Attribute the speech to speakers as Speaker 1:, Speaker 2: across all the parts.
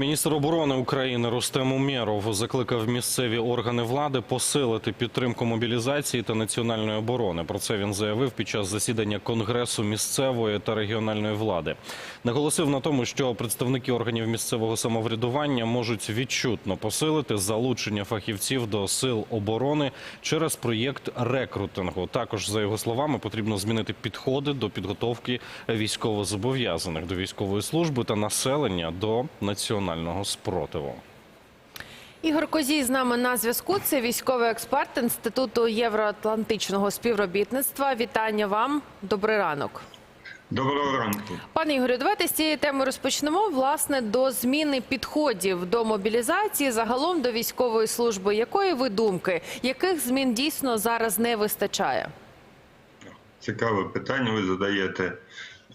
Speaker 1: Міністр оборони України Рустем Умєров закликав місцеві органи влади посилити підтримку мобілізації та національної оборони. Про це він заявив під час засідання Конгресу місцевої та регіональної влади. Наголосив на тому, що представники органів місцевого самоврядування можуть відчутно посилити залучення фахівців до сил оборони через проєкт рекрутингу. Також за його словами потрібно змінити підходи до підготовки військовозобов'язаних до військової служби та населення до національного спротиву.
Speaker 2: Ігор Козій з нами на зв'язку. Це військовий експерт Інституту євроатлантичного співробітництва. Вітання вам. Добрий ранок.
Speaker 3: Доброго ранку.
Speaker 2: Пане Ігорю, давайте з цієї теми розпочнемо. Власне, до зміни підходів до мобілізації, загалом до військової служби. Якої ви думки? Яких змін дійсно зараз не вистачає?
Speaker 3: Цікаве питання ви задаєте.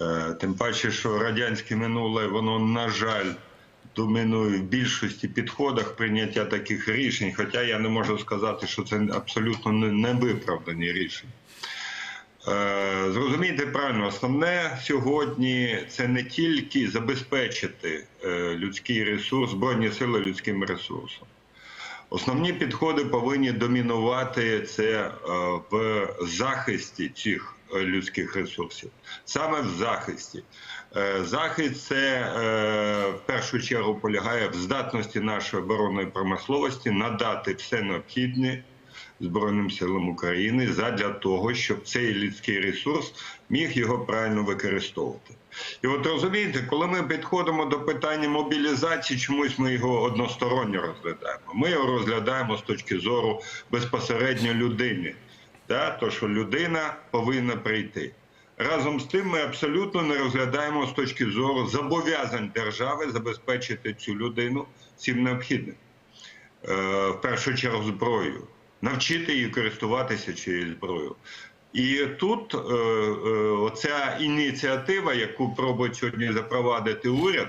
Speaker 3: Е, Тим паче, що радянське минуле, воно, на жаль, домінує в більшості підходах прийняття таких рішень. Хоча я не можу сказати, що це абсолютно не- невиправдані рішення. Е, Зрозумійте правильно, основне сьогодні це не тільки забезпечити е, людський ресурс, збройні сили людським ресурсом. Основні підходи повинні домінувати це е, в захисті цих е, людських ресурсів, саме в захисті. Е, Захист це в першу чергу полягає в здатності нашої оборонної промисловості надати все необхідне Збройним силам України задля того, щоб цей людський ресурс міг його правильно використовувати. І от розумієте, коли ми підходимо до питання мобілізації, чомусь ми його односторонньо розглядаємо. Ми його розглядаємо з точки зору безпосередньо людини, да? то що людина повинна прийти. Разом з тим, ми абсолютно не розглядаємо з точки зору зобов'язань держави забезпечити цю людину всім необхідним. Е, в першу чергу зброєю, навчити її користуватися цією зброєю. І тут е, е, оця ініціатива, яку пробує сьогодні запровадити уряд,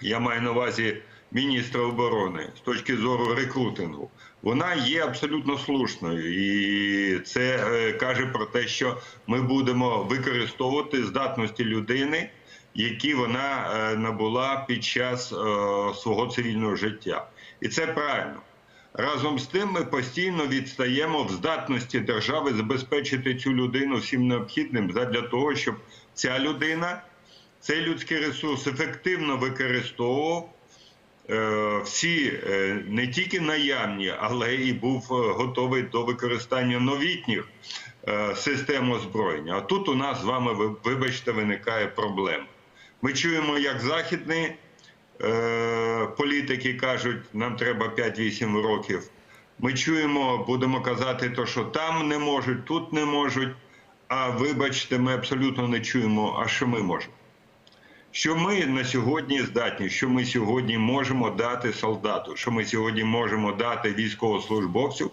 Speaker 3: я маю на увазі міністра оборони з точки зору рекрутингу, вона є абсолютно слушною, і це е, каже про те, що ми будемо використовувати здатності людини, які вона е, набула під час е, свого цивільного життя, і це правильно. Разом з тим, ми постійно відстаємо в здатності держави забезпечити цю людину всім необхідним для того, щоб ця людина цей людський ресурс ефективно використовував е, всі е, не тільки наявні, але і був е, готовий до використання новітніх систем озброєння. А тут у нас з вами, ви- вибачте, виникає проблема. Ми чуємо, як західні е, політики кажуть, нам треба 5-8 років. Ми чуємо, будемо казати, то, що там не можуть, тут не можуть. А вибачте, ми абсолютно не чуємо, а що ми можемо. Що ми на сьогодні здатні, що ми сьогодні можемо дати солдату, що ми сьогодні можемо дати військовослужбовцю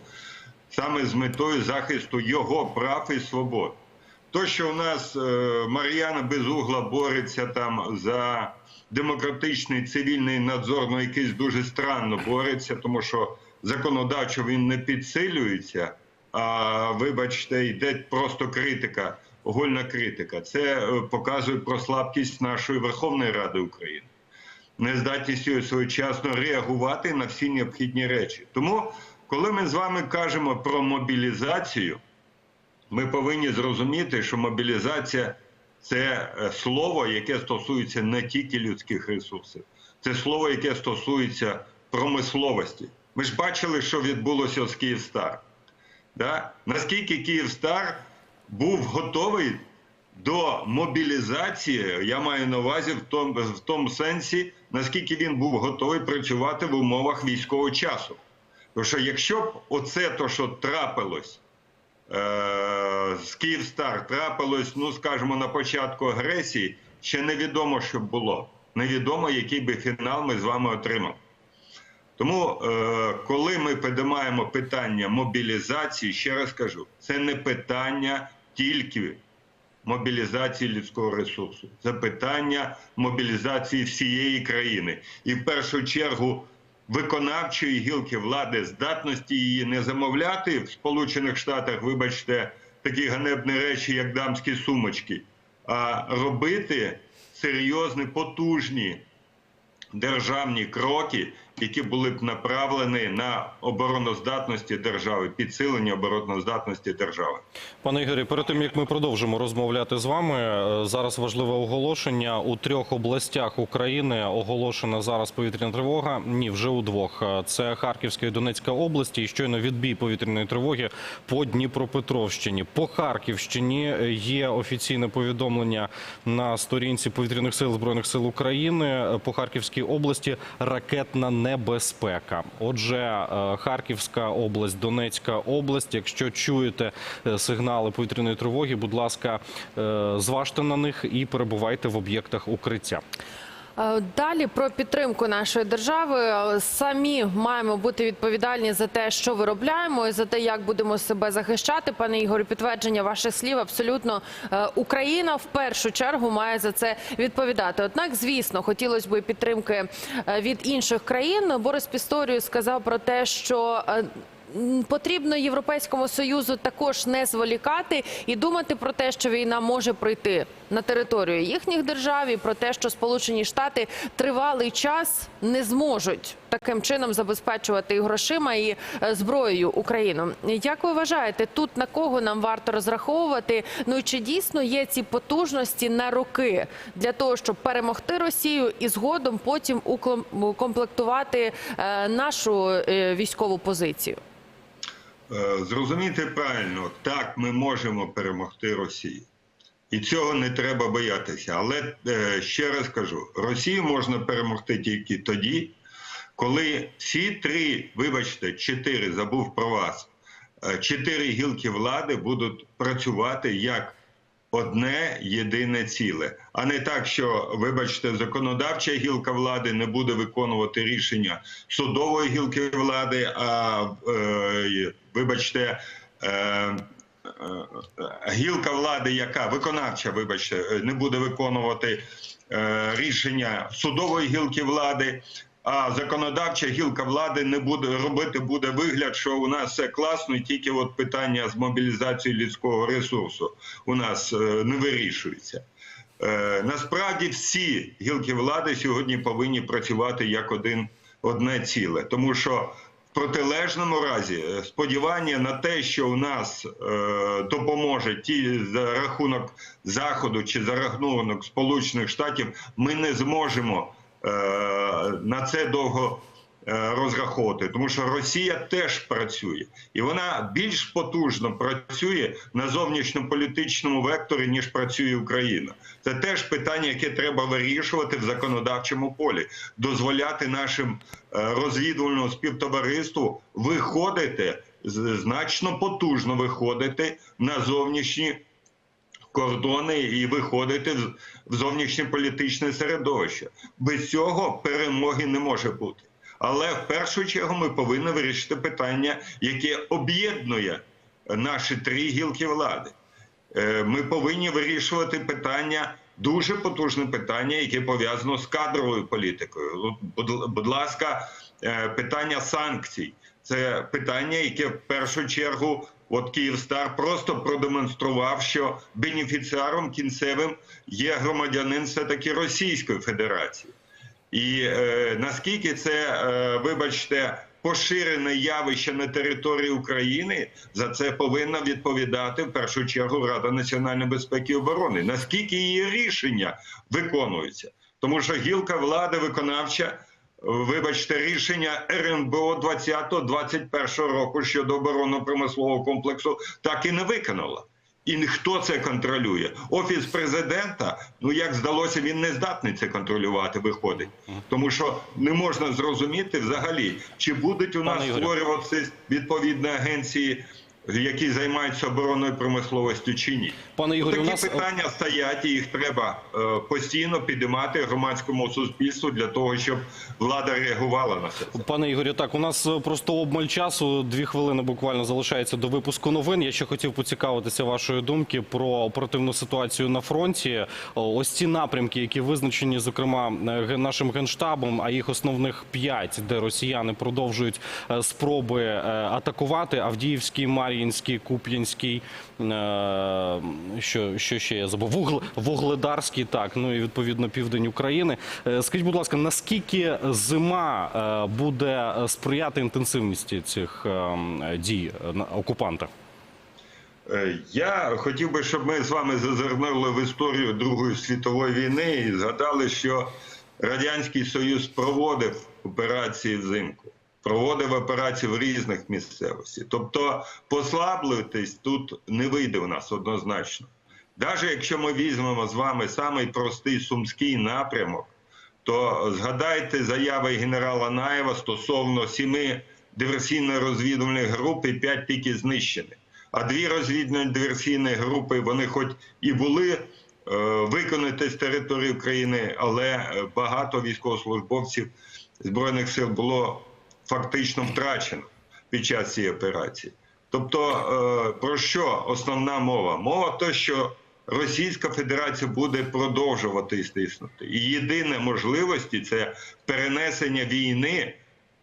Speaker 3: саме з метою захисту його прав і свобод. То, що у нас е, Мар'яна Безугла бореться там за демократичний цивільний надзор, ну якийсь дуже странно бореться, тому що законодавчо він не підсилюється. А вибачте, йде просто критика, огульна критика. Це е, показує про слабкість нашої Верховної Ради України, нездатність своєчасно реагувати на всі необхідні речі. Тому, коли ми з вами кажемо про мобілізацію, ми повинні зрозуміти, що мобілізація це е, слово, яке стосується не тільки людських ресурсів, це слово, яке стосується промисловості. Ми ж бачили, що відбулося з Київстар. Да? Наскільки Київстар був готовий до мобілізації, я маю на увазі в тому, в тому сенсі, наскільки він був готовий працювати в умовах військового часу. Тому що якщо б оце то, що трапилось з Київстар, трапилось, ну скажімо, на початку агресії, ще невідомо, що було. Невідомо, який би фінал ми з вами отримали. Тому, е, коли ми підіймаємо питання мобілізації, ще раз кажу, це не питання тільки мобілізації людського ресурсу, це питання мобілізації всієї країни. І в першу чергу виконавчої гілки влади здатності її не замовляти. В Сполучених Штатах, вибачте, такі ганебні речі, як дамські сумочки, а робити серйозні, потужні державні кроки, які були б направлені на обороноздатності держави, підсилення обороноздатності держави.
Speaker 1: Пане Ігорі, перед тим як ми продовжимо розмовляти з вами, е, зараз важливе оголошення. У трьох областях України оголошена зараз повітряна тривога. Ні, вже у двох. Е, Це Харківська і Донецька області. І щойно відбій повітряної тривоги по Дніпропетровщині. По Харківщині е, є офіційне повідомлення на сторінці повітряних сил збройних сил України. По Харківській області ракетна небезпека. Отже, е, Харківська область, Донецька область. Якщо чуєте е, сигнали повітряної тривоги, будь ласка, е, зважте на них і перебувайте в об'єктах укриття.
Speaker 2: Е, Далі про підтримку нашої держави. Самі маємо бути відповідальні за те, що виробляємо, і за те, як будемо себе захищати. Пане Ігорю, підтвердження ваших слів абсолютно Е, Україна в першу чергу має за це відповідати. Однак, звісно, хотілося б підтримки е, від інших країн. Борис Пісторію сказав про те, що Потрібно Європейському Союзу також не зволікати і думати про те, що війна може прийти на територію їхніх держав, і про те, що Сполучені Штати тривалий час не зможуть таким чином забезпечувати і грошима і е, зброєю Україну. Як ви вважаєте, тут на кого нам варто розраховувати? Ну і чи дійсно є ці потужності на роки для того, щоб перемогти Росію і згодом потім укомплектувати е, нашу е, військову позицію?
Speaker 3: Е, Зрозумійте правильно, так ми можемо перемогти Росію. І цього не треба боятися. Але е, ще раз кажу: Росію можна перемогти тільки тоді, коли всі три, вибачте, чотири, забув про вас, е, чотири гілки влади будуть працювати як одне єдине ціле, а не так, що, вибачте, законодавча гілка влади не буде виконувати рішення судової гілки влади, а е, вибачте. Е, е, Гілка влади, яка виконавча, вибачте, е, не буде виконувати е, рішення судової гілки влади, а законодавча гілка влади не буде робити буде вигляд, що у нас все класно, тільки от питання з мобілізацією людського ресурсу у нас е, не вирішується. Е, Насправді всі гілки влади сьогодні повинні працювати як один одне ціле, тому що в протилежному разі е, сподівання на те, що у нас е, допоможе ті за рахунок заходу чи за рахунок Сполучених Штатів, ми не зможемо на це довго е, розраховувати, тому що Росія теж працює, і вона більш потужно працює на зовнішньополітичному векторі, ніж працює Україна. Це теж питання, яке треба вирішувати в законодавчому полі, дозволяти нашим е, розвідувальному співтовариству виходити значно потужно виходити на зовнішні кордони і виходити в- в зовнішньополітичне середовище. Без цього перемоги не може бути. Але в першу чергу ми повинні вирішити питання, яке об'єднує наші три гілки влади. Е, Ми повинні вирішувати питання, дуже потужне питання, яке пов'язано з кадровою політикою. Будь ласка, е, питання санкцій. Це питання, яке в першу чергу от Київстар просто продемонстрував, що бенефіціаром кінцевим є громадянин все-таки Російської Федерації. І е, наскільки це, е, вибачте, поширене явище на території України, за це повинна відповідати в першу чергу Рада національної безпеки і оборони. Наскільки її рішення виконуються? Тому що гілка влади виконавча, вибачте, рішення РНБО 20-21 року щодо оборонно-промислового комплексу так і не виконала. І хто це контролює? Офіс президента, ну як здалося, він не здатний це контролювати, виходить. Тому що не можна зрозуміти взагалі, чи будуть у нас створюватися відповідні агенції, які займаються оборонною промисловістю чи ні.
Speaker 1: Пане Ігорю, у
Speaker 3: Такі
Speaker 1: нас
Speaker 3: питання стоять, і їх треба е, постійно підіймати громадському суспільству для того, щоб влада реагувала на це.
Speaker 1: Пане Ігорю, так у нас е, просто обмаль часу. Дві хвилини буквально залишається до випуску новин. Я ще хотів поцікавитися вашої думки про оперативну ситуацію на фронті. Ось ці напрямки, які визначені, зокрема, е, нашим генштабом, а їх основних п'ять, де росіяни продовжують спроби атакувати Авдіївський, Мар'їнський, Куп'янський, е, що, що ще я забув? Вугл, Вугледарський, так, ну і відповідно південь України. Е, Скажіть, будь ласка, наскільки зима е, буде сприяти інтенсивності цих дій окупанта?
Speaker 3: Я хотів би, щоб ми з вами зазирнули в історію Другої світової війни і згадали, що Радянський Союз проводив операції взимку, проводив операції в різних місцевостях. Тобто послаблюватись тут не вийде в нас однозначно. Навіть якщо ми візьмемо з вами самий простий сумський напрямок, то згадайте заяви генерала Наєва стосовно сіми диверсійно-розвідувальних груп і п'ять тільки знищені. А дві розвідно-диверсійні групи, вони хоч і були е, виконані з території України, але е, багато військовослужбовців Збройних сил було фактично втрачено під час цієї операції. Тобто, е, про що основна мова? Мова то, що Російська Федерація буде продовжувати стиснути. І єдине можливості це перенесення війни,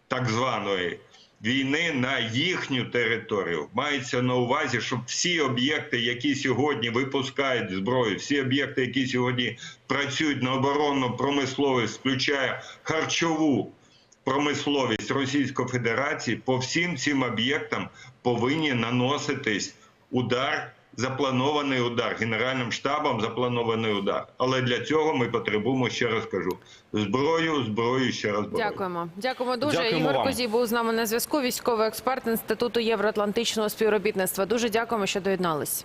Speaker 3: так званої війни на їхню територію. Мається на увазі, щоб всі об'єкти, які сьогодні випускають зброю, всі об'єкти, які сьогодні працюють на оборонну промисловість, включає харчову промисловість Російської Федерації, по всім цим об'єктам повинні наноситись удар. Запланований удар генеральним штабом запланований удар. Але для цього ми потребуємо ще раз кажу зброю, зброю ще раз зброю.
Speaker 2: Дякуємо. Дякуємо дуже.
Speaker 1: Дякуємо
Speaker 2: Ігор
Speaker 1: вам.
Speaker 2: Козій був з нами на зв'язку. Військовий експерт Інституту євроатлантичного співробітництва. Дуже дякуємо, що доєднались.